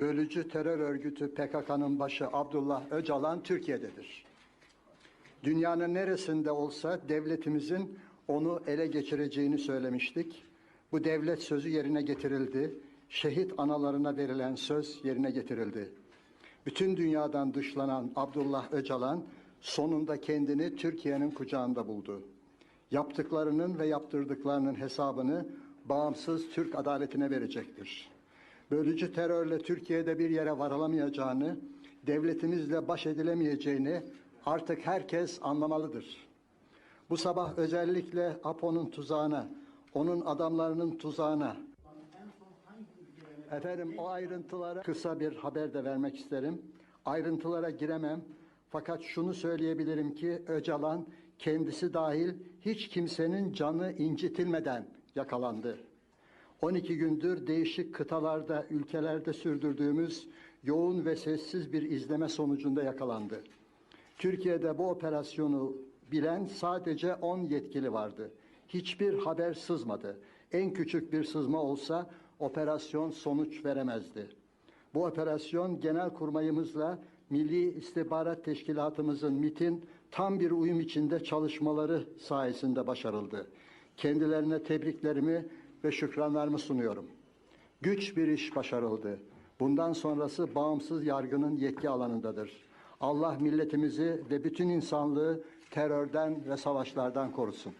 Bölücü terör örgütü PKK'nın başı Abdullah Öcalan Türkiye'dedir. Dünyanın neresinde olsa devletimizin onu ele geçireceğini söylemiştik. Bu devlet sözü yerine getirildi. Şehit analarına verilen söz yerine getirildi. Bütün dünyadan dışlanan Abdullah Öcalan sonunda kendini Türkiye'nin kucağında buldu. Yaptıklarının ve yaptırdıklarının hesabını bağımsız Türk adaletine verecektir. Bölücü terörle Türkiye'de bir yere varılamayacağını, devletimizle baş edilemeyeceğini artık herkes anlamalıdır. Bu sabah özellikle APO'nun tuzağına, onun adamlarının tuzağına, efendim o ayrıntılara kısa bir haber de vermek isterim. Ayrıntılara giremem. Fakat şunu söyleyebilirim ki Öcalan kendisi dahil hiç kimsenin canı incitilmeden yakalandı. 12 gündür değişik kıtalarda, ülkelerde sürdürdüğümüz yoğun ve sessiz bir izleme sonucunda yakalandı. Türkiye'de bu operasyonu bilen sadece 10 yetkili vardı. Hiçbir haber sızmadı. En küçük bir sızma olsa operasyon sonuç veremezdi. Bu operasyon genel kurmayımızla Milli İstihbarat Teşkilatımızın MIT'in tam bir uyum içinde çalışmaları sayesinde başarıldı. Kendilerine tebriklerimi ve şükranlarımı sunuyorum. Güç bir iş başarıldı. Bundan sonrası bağımsız yargının yetki alanındadır. Allah milletimizi ve bütün insanlığı terörden ve savaşlardan korusun.